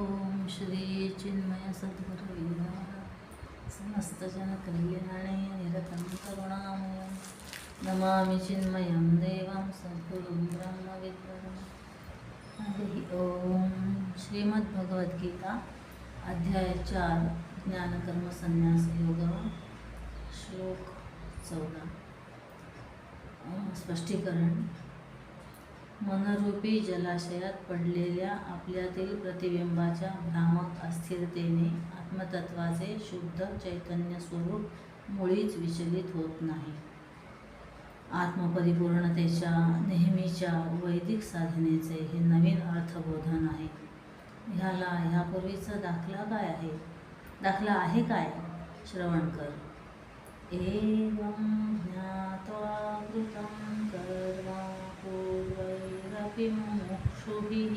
ओम श्री चिन्मय सद्गुरु समस्त जन कल्याणे निरतं करुणामयं नमामि चिन्मयं देवं सद्गुरुं ब्रह्मविद्वरं हरि ओम। श्रीमद्भगवद्गीता अध्याय चार ज्ञानकर्म संन्यास योग श्लोक चौदा। अं, स्पष्टीकरण। मनरूपी जलाशयात पडलेल्या आपल्यातील प्रतिबिंबाच्या भ्रामक अस्थिरतेने आत्मतत्वाचे शुद्ध चैतन्य स्वरूप मुळीच विचलित होत नाही. आत्मपरिपूर्णतेच्या नेहमीच्या वैदिक साधनेचे हे नवीन अर्थबोधन आहे. ह्याला ह्यापूर्वीचा दाखला काय आहे? दाखला आहे काय? श्रवण कर एवं ज्ञात्वा कृतं कर्वा पूर्वैरपि मुमुक्षुभिः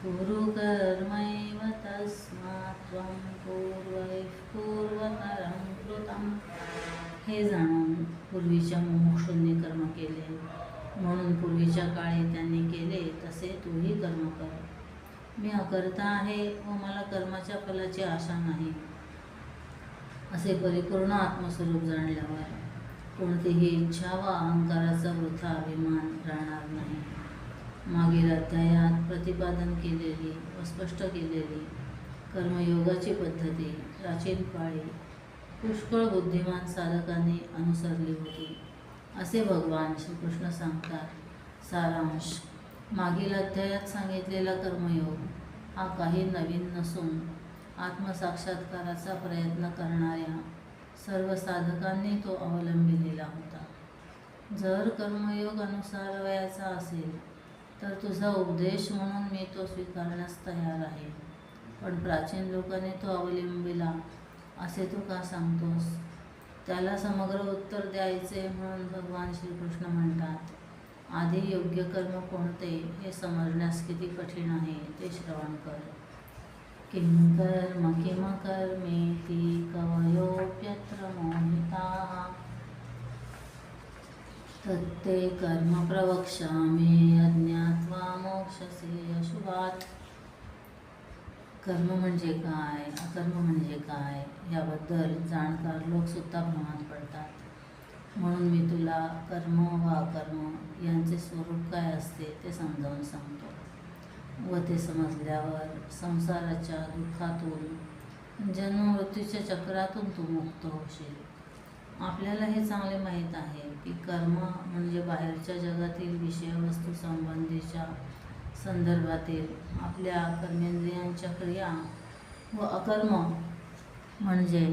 कुरु कर्मैव तस्मात् त्वं पूर्वैः पूर्वकरं कृतं हे जाणून पूर्वीच्या मुमुक्षूंनी कर्म केले म्हणून पूर्वीच्या काळी त्यांनी केले तसे तूही कर्म कर। मी अकर्ता आहे व मला कर्माच्या फलाची आशा नाही असे परिपूर्ण आत्मस्वरूप जाणल्यावर कोणतीही इच्छा व अहंकाराचा वृथा अभिमान राहणार नाही। मागील अध्यायात प्रतिपादन केलेली व स्पष्ट केलेली कर्मयोगाची पद्धती प्राचीन काळी पुष्कळ बुद्धिमान साधकांनी अनुसरली होती. असे भगवान श्रीकृष्ण सांगतात सारांश मागील अध्यायात सांगितलेला कर्मयोग हा काही नवीन नसून आत्मसाक्षात्काराचा प्रयत्न करणाऱ्या सर्व साधकांनी तो अवलंबिलेला होता. जर कर्मयोग अनुसारवयाचा असेल तर तुझा उपदेश म्हणून मी तो स्वीकारण्यास तयार आहे. पण प्राचीन लोकांनी तो अवलंबिला. असे तू का सांगतोस? त्याला समग्र उत्तर द्यायचे म्हणून भगवान श्रीकृष्ण म्हणतात आधी योग्य कर्म कोणते हे समजण्यास किती कठीण आहे ते श्रवण कर. किं कर्म किम कर्मेति कवयोप्यत्र मोहिताः. तत्ते कर्म प्रवक्ष्यामि अज्ञात्वा मोक्षसे अशुभात. कर्म म्हणजे काय? अकर्म म्हणजे काय? याबद्दल जाणकार लोक सुद्धा भ्रमात पडतात. म्हणून मी तुला कर्म व अकर्म यांचे स्वरूप काय असते ते समजावून सांगतो. व ते समजल्यावर संसाराच्या दुःखातून जन्ममृत्यूच्या चक्रातून तू मुक्त होशील. आपल्याला हे चांगले माहीत आहे की कर्म म्हणजे बाहेरच्या जगातील विषयवस्तू संबंधीच्या संदर्भातील आपल्या कर्मेंद्रियांच्या क्रिया व अकर्म म्हणजे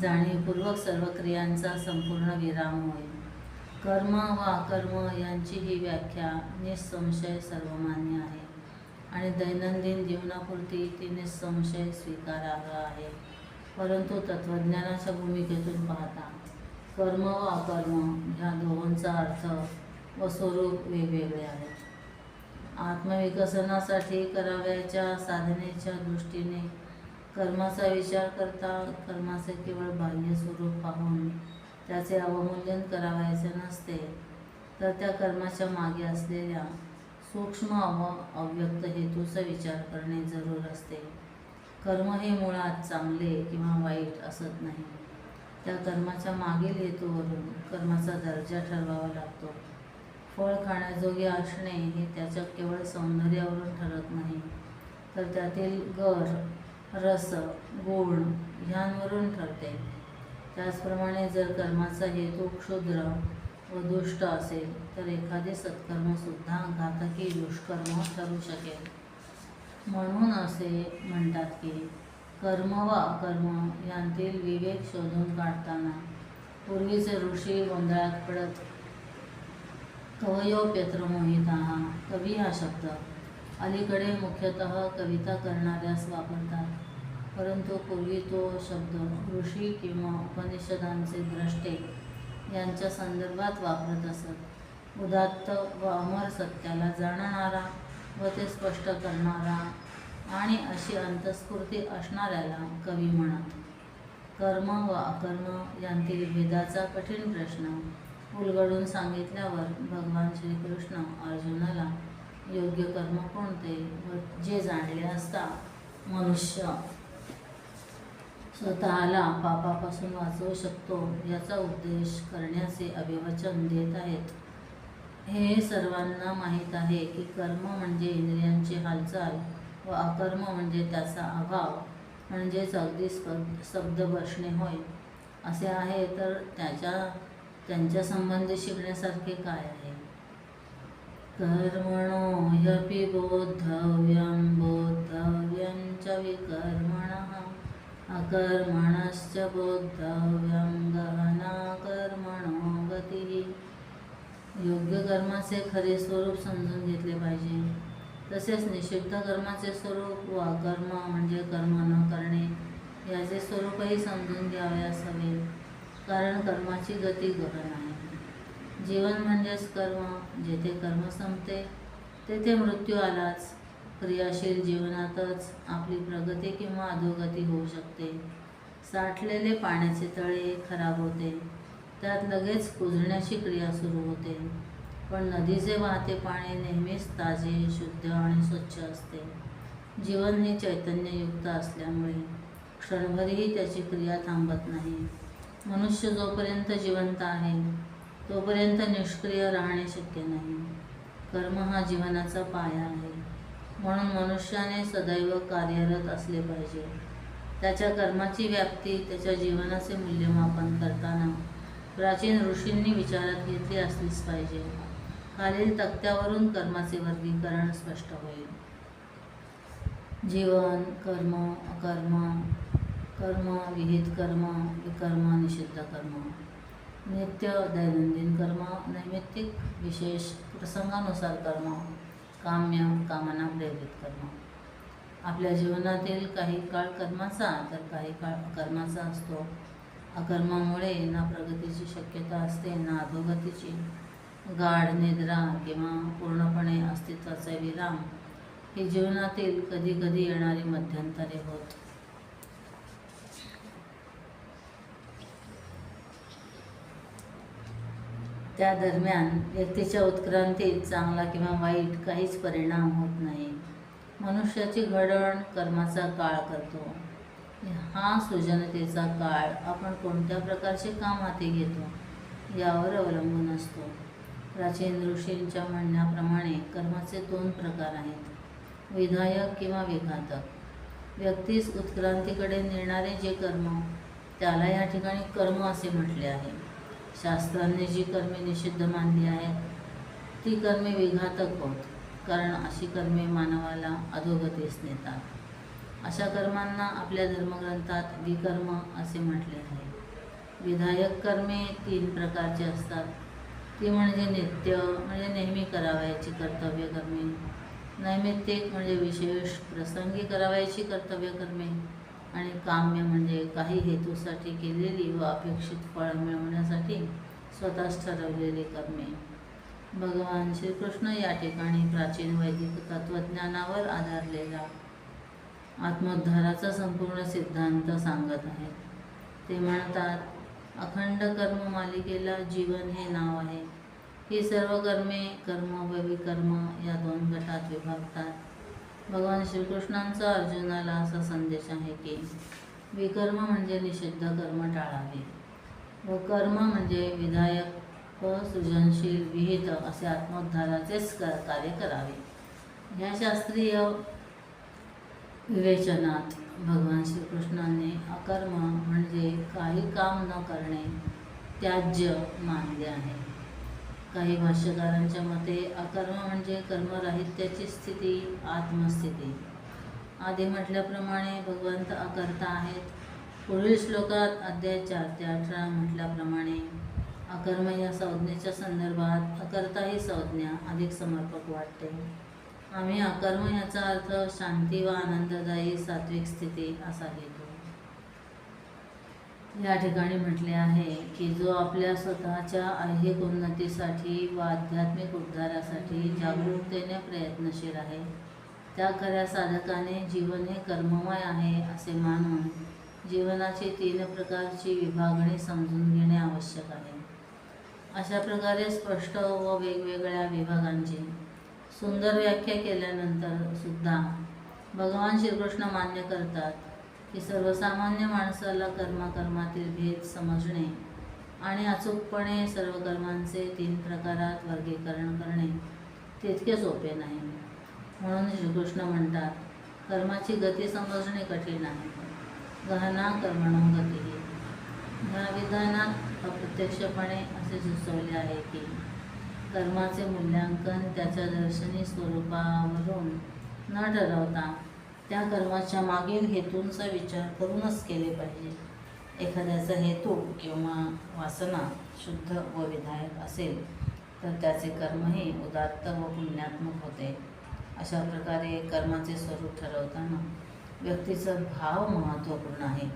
जाणीवपूर्वक सर्व क्रियांचा संपूर्ण विराम होईल कर्म व अकर्म यांची ही व्याख्या निसंशय सर्वमान्य आहे. आणि दैनंदिन जीवनापुरती ती निसंशय स्वीकारार्ह आहे. परंतु तत्त्वज्ञानाच्या भूमिकेतून पाहता कर्म व अकर्म ह्या दोहोंचा अर्थ व स्वरूप वेगवेगळे आहेत. आत्मविकसनासाठी करावयाच्या साधनेच्या दृष्टीने कर्माचा विचार करता कर्माचे केवळ बाह्य स्वरूप पाहून त्याचे अवमूल्यन करावयाचे नसते तर त्या कर्माच्या मागे असलेल्या सूक्ष्म अव अव्यक्त हेतूचा विचार करणे जरूर असते. कर्म हे मुळात चांगले किंवा वाईट असत नाही. त्या कर्माच्या मागील हेतूवरून कर्माचा दर्जा ठरवावा लागतो. फळ खाण्याजोगे असणे हे त्याच्या केवळ सौंदर्यावरून ठरत नाही तर त्यातील गर रस गुण ह्यांवरून ठरते. त्याचप्रमाणे जर कर्माचा हेतू क्षुद्र व दुष्ट असेल तर एखादे सत्कर्मसुद्धा घातकी दुष्कर्म ठरू शकेल. म्हणून असे म्हणतात की कर्म व अकर्म यांतील विवेक शोधून काढताना पूर्वीचे ऋषी गोंधळात पडत कवयोप्यत्र मोहिता कवी हा शब्द अलीकडे मुख्यतः कविता करणाऱ्यास वापरतात. परंतु पूर्वी तो शब्द ऋषी किंवा उपनिषदांचे द्रष्टे यांच्या संदर्भात वापरत असत. उदात्त व अमर सत्याला जाणणारा व ते स्पष्ट करणारा आणि अशी अंतस्फूर्ती असणाऱ्याला कवी म्हणत. कर्म व अकर्म यांतील भेदाचा कठीण प्रश्न उलगडून सांगितल्यावर भगवान श्रीकृष्ण अर्जुनाला योग्य कर्म कोणते? व जे जाणले असता मनुष्य. स्वतःला पापापासून वाचवू शकतो याचा उद्देश करण्याचे अभिवचन देत आहेत. हे सर्वांना माहीत आहे की कर्म म्हणजे इंद्रियांची हालचाल व अकर्म म्हणजे त्याचा अभाव म्हणजेच अगदी शब्द बसणे होय. असे आहे तर त्याच्या त्यांच्यासंबंधी शिकण्यासारखे काय आहे? कर्मणो ह्यपि बोद्धव्यं बोद्धव्यं च विकर्मणः। अकर्मणश्च बोद्धव्यं गहना कर्मणो गतिः। योग्य कर्माचे खरे स्वरूप समजून घेतले पाहिजे। तसेच निषिद्ध कर्माचे स्वरूप व अकर्म म्हणजे कर्म न करणे याचे स्वरूपही समजून घ्यावयास हवे कारण कर्माची गती गहन आहे। जीवन म्हणजेच कर्म जेथे कर्म संपते तेथे मृत्यू आलाच. क्रियाशील जीवनातच आपली प्रगती किंवा अधोगती होऊ शकते. साठलेले पाण्याचे तळे खराब होते. त्यात लगेच कुजण्याची क्रिया सुरू होते. पण नदीचे वाहते पाणी नेहमीच ताजे शुद्ध आणि स्वच्छ असते. जीवन हे चैतन्ययुक्त असल्यामुळे क्षणभरही त्याची क्रिया थांबत नाही. मनुष्य जोपर्यंत जिवंत आहे तोपर्यंत निष्क्रिय राहणे शक्य नाही. कर्म हा जीवनाचा पाया आहे. म्हणून मनुष्याने सदैव कार्यरत असले पाहिजे. त्याच्या कर्माची व्याप्ती त्याच्या जीवनाचे मूल्यमापन करताना प्राचीन ऋषींनी विचारात घेतली असलीच पाहिजे. खालील तक्त्यावरून कर्माचे वर्गीकरण स्पष्ट होईल. जीवन कर्म अकर्म कर्म विहित कर्म विकर्म निषिद्ध कर्म. नित्य दैनंदिन कर्म नैमित्तिक विशेष प्रसंगानुसार कर्म काम्य कामना प्रेरित कर्म. आपल्या जीवनातील काही काळ कर्माचा तर काही काळ अकर्माचा असतो. अकर्मामुळे ना प्रगतीची शक्यता असते ना अधोगतीची. गाढ निद्रा किंवा पूर्णपणे अस्तित्वाचा विराम ही जीवनातील कधी कधी येणारी मध्यंतरे होत. त्या दरम्यान व्यक्तीच्या उत्क्रांतीत चांगला किंवा वाईट काहीच परिणाम होत नाही. मनुष्याची घडण कर्माचा काळ करतो. हा सृजनतेचा काळ आपण कोणत्या प्रकारचे काम हाती घेतो यावर अवलंबून असतो. प्राचीन ऋषींच्या म्हणण्याप्रमाणे कर्माचे दोन प्रकार आहेत. विधायक किंवा विघातक. व्यक्तीस उत्क्रांतीकडे नेणारे जे कर्म त्याला या ठिकाणी कर्म असे म्हटले आहे. शास्त्रांनी जी कर्मे निषिद्ध मानली आहेत ती कर्मे विघातक होत कारण अशी कर्मे मानवाला अधोगतीस नेतात. अशा कर्मांना आपल्या धर्मग्रंथात विकर्म असे म्हटले आहे. विधायक कर्मे तीन प्रकारची असतात. ती म्हणजे नित्य म्हणजे नेहमी करावयाची कर्तव्य कर्मे. नैमित्तिक म्हणजे विशेष प्रसंगी करावयाची कर्तव्य कर्मे. आणि काम्य म्हणजे काही हेतूसाठी केलेली व अपेक्षित फळ मिळवण्यासाठी स्वतःच ठरवलेली कर्मे भगवान श्रीकृष्ण या ठिकाणी प्राचीन वैदिक तत्त्वज्ञानावर आधारलेला आत्मोद्धाराचा संपूर्ण सिद्धांत सांगत आहेत. ते म्हणतात अखंड कर्म मालिकेला जीवन हे नाव आहे. ही सर्व कर्मे कर्म व विकर्म या दोन गटात विभागतात. भगवान श्रीकृष्णांचा अर्जुनाला असा संदेश आहे की विकर्म म्हणजे निषिद्ध कर्म टाळावे. व कर्म म्हणजे विधायक व सृजनशील विहित असे आत्मोद्धाराचेच कार्य करावे. ह्या शास्त्रीय विवेचनात भगवान श्रीकृष्णाने अकर्म म्हणजे काही काम न करणे त्याज्य मानले आहे. काही भाष्यकारांच्या मते अकर्म म्हणजे कर्मराहित्याची स्थिती आत्मस्थिती. आधी म्हटल्याप्रमाणे भगवंत अकर्ता आहेत. पुढील श्लोकात अध्याय चार ते अठरा म्हटल्याप्रमाणे अकर्म या संज्ञेच्या संदर्भात अकर्ता ही संज्ञा अधिक समर्पक वाटते. आम्ही अकर्म याचा अर्थ शांती व आनंददायी सात्विक स्थिती असा घेतो या ठिकाणी म्हटले आहे की जो आपल्या स्वतःच्या ऐहिक उन्नतीसाठी व आध्यात्मिक उद्धारासाठी जागरूकतेने प्रयत्नशील आहे. त्या खऱ्या साधकाने जीवन हे कर्ममय आहे असे मानून जीवनाची तीन प्रकारची विभागणी समजून घेणे आवश्यक आहे. अशा प्रकारे स्पष्ट व वेगवेगळ्या विभागांची सुंदर व्याख्या केल्यानंतर सुद्धा भगवान श्रीकृष्ण मान्य करतात की सर्वसामान्य माणसाला कर्माकर्मातील भेद समजणे आणि अचूकपणे सर्व कर्मांचे तीन प्रकारात वर्गीकरण करणे तितके सोपे नाही. म्हणून श्रीकृष्ण म्हणतात कर्माची गती समजणे कठीण आहे. गहना कर्मणो गती. ह्या विधानात अप्रत्यक्षपणे असे सुचवले आहे की कर्माचे मूल्यांकन त्याच्या दर्शनी स्वरूपावरून न ठरवता त्या कर्माच्या मागील हेतूंचा विचार करूनच केले पाहिजे. एखाद्याचा हेतू किंवा वासना शुद्ध व विधायक असेल तर त्याचे कर्मही उदात्त व पुण्यात्मक होते. अशा प्रकारे कर्माचे स्वरूप ठरवताना व्यक्तीचा भाव महत्त्वपूर्ण आहे.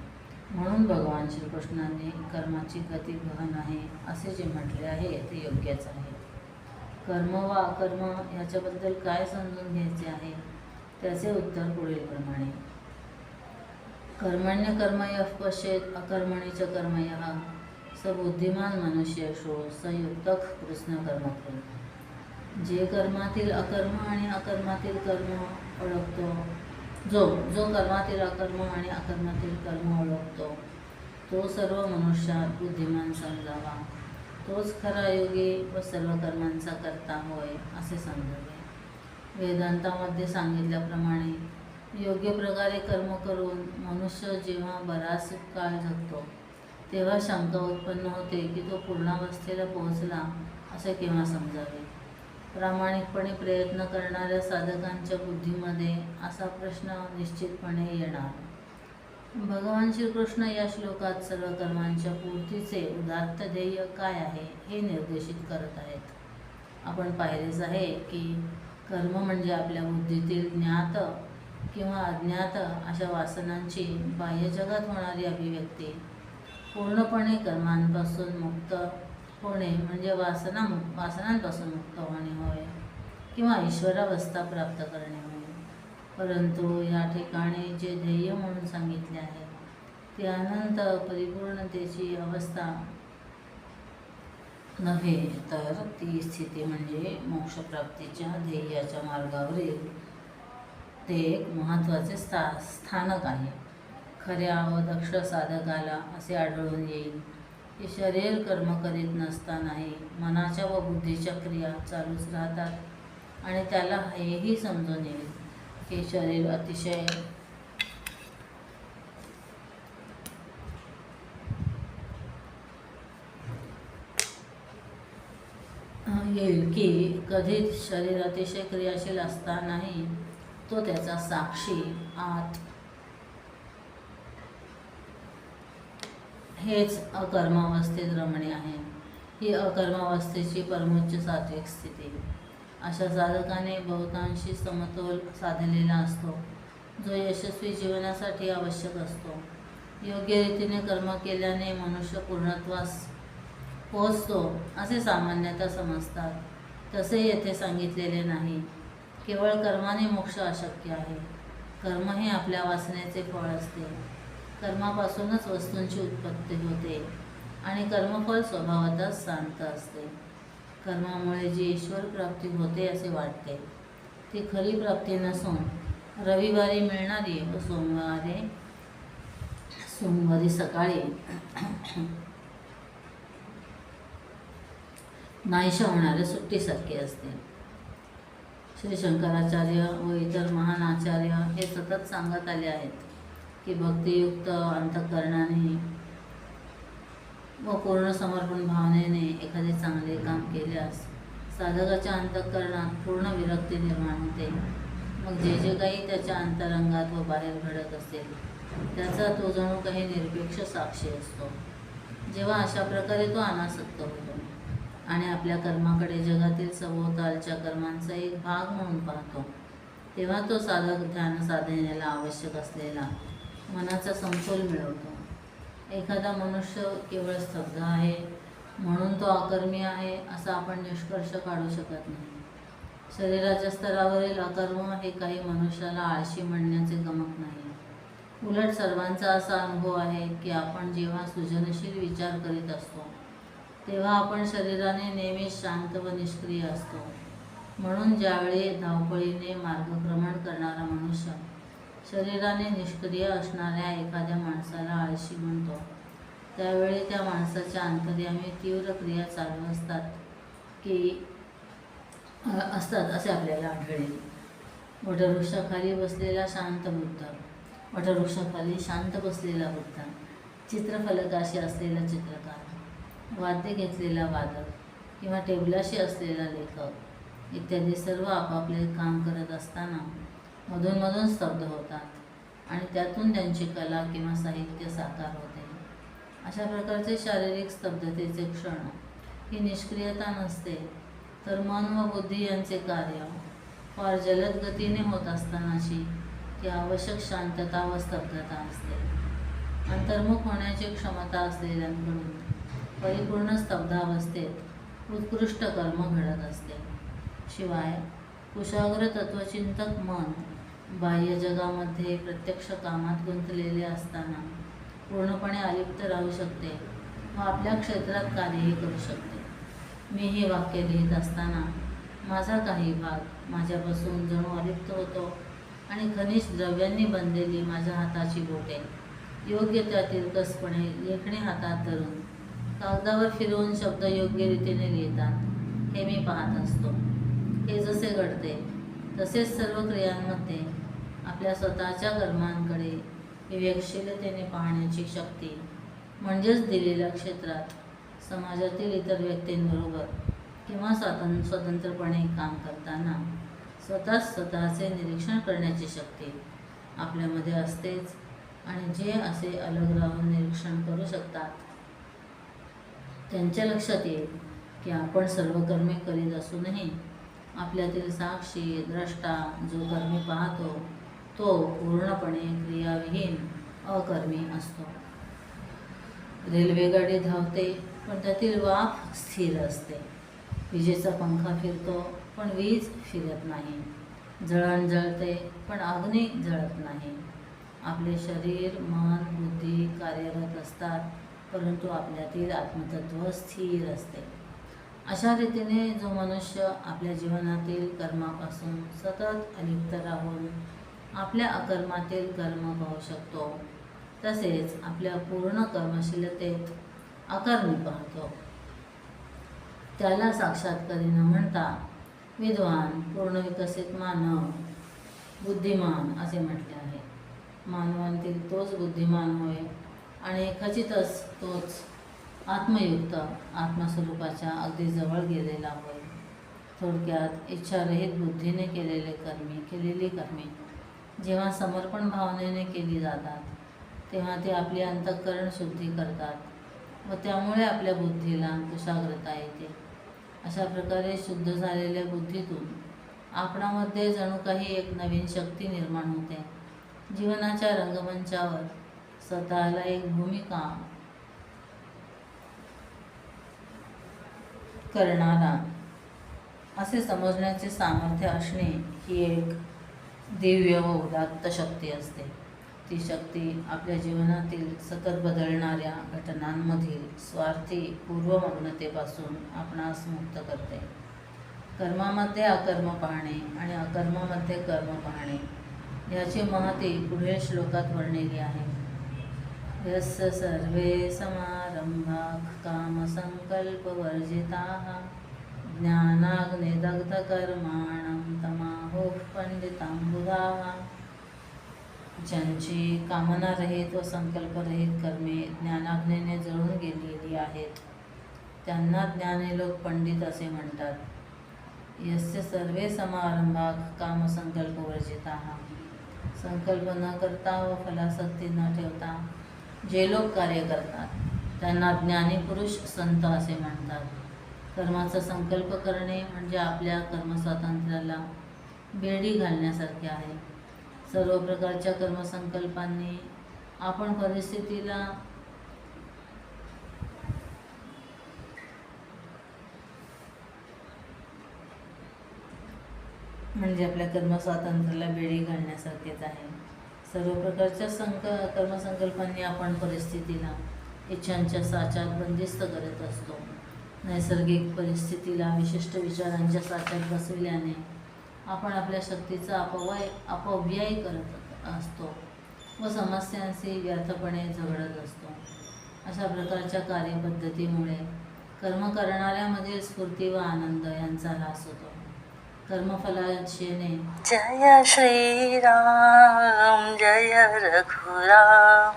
म्हणून भगवान श्रीकृष्णाने कर्माची गती गहन आहे असे जे म्हटले आहे ते योग्यच आहे. कर्म व अकर्म याच्याबद्दल काय समजून घ्यायचे आहे? त्याचे उत्तर पुढीलप्रमाणे कर्मण्य कर्मय पश्येत अकर्मणीच कर्मय स बुद्धिमान मनुष्यशो संयुक्त कृष्ण कर्म जे कर्मातील अकर्म आणि अकर्मातील कर्म ओळखतो जो जो कर्मातील अकर्म आणि अकर्मातील कर्म ओळखतो तो सर्व मनुष्यात बुद्धिमान समजावा. तोच खरा योगी व सर्व कर्मांचा करता होय असे समजावे. वेदांतामध्ये सांगितल्याप्रमाणे योग्य प्रकारे कर्म करून मनुष्य जेव्हा बराच काळ जगतो तेव्हा शंका उत्पन्न होते की तो पूर्णावस्थेला पोहोचला असे केव्हा समजावे? प्रामाणिकपणे प्रयत्न करणाऱ्या साधकांच्या बुद्धीमध्ये असा प्रश्न निश्चितपणे येणार. भगवान श्रीकृष्ण या श्लोकात सर्व कर्मांच्या पूर्तीचे उदात्त ध्येय काय आहे हे निर्देशित करत आहेत. आपण पाहिलेच आहे की कर्म म्हणजे आपल्या बुद्धीतील ज्ञात किंवा अज्ञात अशा वासनांची बाह्य जगात होणारी अभिव्यक्ती. पूर्णपणे कर्मांपासून मुक्त होणे म्हणजे वासना वासनांपासून मुक्त होणे होय किंवा ईश्वरावस्था प्राप्त करणे होय. परंतु या ठिकाणी जे ध्येय म्हणून सांगितले आहे ते अनंत परिपूर्णतेची अवस्था नव्हे तर ती स्थिती म्हणजे मोक्षप्राप्तीच्या ध्येयाच्या मार्गावरील. ते एक महत्त्वाचे स्था स्थानक आहे. खऱ्या व दक्ष साधकाला असे आढळून येईल. की शरीर कर्म करीत नसतानाही मनाच्या व बुद्धीच्या क्रिया चालूच राहतात. आणि त्याला हेही समजून येईल की शरीर अतिशय येईल की कधीच शरीर अतिशय क्रियाशील असतानाही तो त्याचा साक्षी आत. हेच अकर्मावस्थेत रमणे आहे. ही अकर्मावस्थेची परमोच्च सात्विक स्थिती. अशा साधकाने बहुतांशी समतोल साधलेला असतो. जो यशस्वी जीवनासाठी आवश्यक असतो. योग्य रीतीने कर्म केल्याने मनुष्य पूर्णत्वास पोहोचतो असे सामान्यतः समजतात. तसे येथे सांगितलेले नाही. केवळ कर्माने मोक्ष अशक्य आहे. कर्म हे आपल्या वासनेचे फळ असते. कर्मापासूनच वस्तूंची उत्पत्ती होते आणि कर्मफळ स्वभावातच शांत असते. कर्मामुळे जी ईश्वर प्राप्ती होते असे वाटते. ती खरी प्राप्ती नसून रविवारी मिळणारी व सोमवारी सोमवारी सकाळी नाहीशा होणाऱ्या सुट्टीसारखी असते. श्री शंकराचार्य व इतर महान आचार्य हे सतत सांगत आले आहेत की भक्तियुक्त अंतःकरणाने व पूर्ण समर्पण भावनेने एखादे चांगले काम केल्यास साधकाच्या अंतःकरणात पूर्ण विरक्ती निर्माण होते. मग जे जे काही त्याच्या अंतरंगात व बाहेर घडत असेल त्याचा तो जणू काही निरपेक्ष साक्षी असतो. जेव्हा अशा प्रकारे तो अनासक्त होतो. आणि आपल्या कर्माकडे जगातील सभोवतालच्या कर्मांचा एक भाग म्हणून पाहतो. तेव्हा तो साधक ध्यान साधनेला आवश्यक असलेला मनाचा समतोल मिळवतो. एखादा मनुष्य केवळ स्तब्ध आहे म्हणून तो अकर्मी आहे असा आपण निष्कर्ष काढू शकत नाही. शरीराच्या स्तरावरील अकर्म हे काही मनुष्याला आळशी म्हणण्याचे गमक नाही. उलट सर्वांचा असा अनुभव आहे की आपण जेव्हा सृजनशील विचार करीत असतो तेव्हा आपण शरीराने नेहमीच शांत व निष्क्रिय असतो. म्हणून ज्यावेळी धावपळीने मार्गक्रमण करणारा मनुष्य शरीराने निष्क्रिय असणाऱ्या एखाद्या माणसाला आळशी म्हणतो त्यावेळी त्या माणसाच्या अंतर्यामी तीव्र क्रिया चालू असतात की असतात असे आपल्याला आढळेल. वटवृक्षाखाली बसलेला शांत बुद्ध वटवृक्षाखाली शांत बसलेला बुद्ध चित्रफलकाशी असलेला चित्रकार वाद्य घेतलेला वादक किंवा टेबलाशी असलेला लेखक इत्यादी सर्व आपापले काम करत असताना मधूनमधून स्तब्ध होतात आणि त्यातून त्यांची कला किंवा साहित्य साकार होते. अशा प्रकारचे शारीरिक स्तब्धतेचे क्षण ही निष्क्रियता नसते तर मन व बुद्धी यांचे कार्य फार जलद गतीने होत असतानाची ती आवश्यक शांतता व स्तब्धता असते. अंतर्मुख होण्याची क्षमता असलेल्यांकडून परिपूर्ण स्तब्धावस्थेत उत्कृष्ट कर्म घडत असते. शिवाय कुशाग्र तत्वचिंतक मन बाह्य जगामध्ये प्रत्यक्ष कामात गुंतलेले असताना पूर्णपणे अलिप्त राहू शकते व आपल्या क्षेत्रात कार्यही करू शकते. मी हे वाक्य लिहित असताना माझा काही भाग माझ्यापासून जणू अलिप्त होतो आणि खनिज द्रव्यांनी बनलेली माझ्या हाताची बोटे योग्य त्या तिरकसपणे लेखणी हातात धरून कागदावर फिरवून शब्द योग्य रीतीने लिहितात हे मी पाहत असतो. हे जसे घडते तसेच सर्व क्रियांमध्ये आपल्या स्वतःच्या कर्मांकडे विवेकशीलतेने पाहण्याची शक्ती म्हणजेच दिलेल्या क्षेत्रात समाजातील इतर व्यक्तींबरोबर किंवा स्वातं स्वतंत्रपणे काम करताना स्वतः स्वतःचे निरीक्षण करण्याची शक्ती आपल्यामध्ये असतेच आणि जे असे अलग राहून निरीक्षण करू शकतात त्यांच्या लक्षात येईल की आपण सर्व कर्मे करीत असूनही आपल्यातील साक्षी द्रष्टा जो कर्मी पाहतो तो पूर्णपणे क्रियाविहीन अकर्मी असतो. रेल्वेगाडी धावते पण त्यातील वाफ स्थिर असते. विजेचा पंखा फिरतो पण वीज फिरत नाही. जळण जळते पण अग्नी जळत नाही. आपले शरीर मन बुद्धी कार्यरत असतात. परंतु आपल्यातील आत्मतत्व स्थिर असते. अशा रीतीने जो मनुष्य आपल्या जीवनातील कर्मापासून सतत अलिप्त राहून आपल्या अकर्मातील कर्म पाहू शकतो तसेच आपल्या पूर्ण कर्मशीलतेत अकर्मी पाहतो. त्याला साक्षात्कारी न म्हणता विद्वान पूर्ण विकसित मानव बुद्धिमान असे म्हटले आहे. मानवांतील तोच बुद्धिमान होय आणि खचितच तोच आत्मयुक्त आत्मस्वरूपाच्या अगदी जवळ गेलेला होय थोडक्यात इच्छारहित बुद्धीने केलेले कर्मी केलेली कर्मी. जेव्हा समर्पण भावनेने केली जातात तेव्हा ते आपली अंतःकरण शुद्धी करतात व त्यामुळे आपल्या बुद्धीला कुशाग्रता येते. अशा प्रकारे शुद्ध झालेल्या बुद्धीतून आपणामध्ये जणू काही एक नवीन शक्ती निर्माण होते. जीवनाच्या रंगमंचावर स्वतःला एक भूमिका. करणारा. असे समजण्याचे सामर्थ्य असणे ही एक दिव्य व उदात्त शक्ती असते. ती शक्ती आपल्या जीवनातील सतत बदलणाऱ्या घटनांमधील स्वार्थी पूर्वमग्नतेपासून आपणास मुक्त करते. कर्मामध्ये अकर्म पाहणे आणि अकर्मामध्ये कर्म पाहणे याची महती पुढील श्लोकात वर्णिली आहे. यस्य सर्वे समारंभाः कामसङ्कल्पवर्जिताः। ज्ञानाग्निदग्धकर्माणं तमाहुः पंडितांबुधाः ज्यांची कामनारहित व संकल्परहित कर्मे ज्ञानाग्नीने जळून गेलेली आहेत त्यांना ज्ञानी लोक पंडित असे म्हणतात. यस्य सर्वे समारंभात कामसंकल्पवर्जिताः। संकल्प न करता व फलासक्ती न ठेवता जे लोक कार्य करतात त्यांना ज्ञानी पुरुष संत असे म्हणतात. कर्माचा संकल्प करणे म्हणजे आपल्या कर्मस्वातंत्र्याला बेडी घालण्यासारखे आहे. सर्व प्रकारच्या कर्मसंकल्पांनी आपण परिस्थितीला म्हणजे आपल्या कर्मस्वातंत्र्याला बेडी घालण्यासारखेच आहे. सर्व प्रकारच्या संक कर्मसंकल्पांनी आपण परिस्थितीला इच्छांच्या साच्यात बंदिस्त करत असतो. नैसर्गिक परिस्थितीला विशिष्ट विचारांच्या साच्यात बसविल्याने आपण आपल्या शक्तीचा अपवाय अपव्यय करत असतो व समस्यांशी व्यर्थपणे झगडत असतो. अशा प्रकारच्या कार्यपद्धतीमुळे कर्म करणाऱ्यामध्ये स्फूर्ती व आनंद यांचा ऱ्हास होतो. कर्मफलाशेने जय श्रीराम जय रघुराम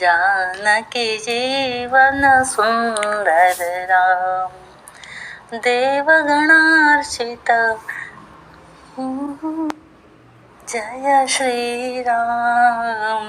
जानकी जीवन सुंदर राम. देवगणार्चित जय श्रीराम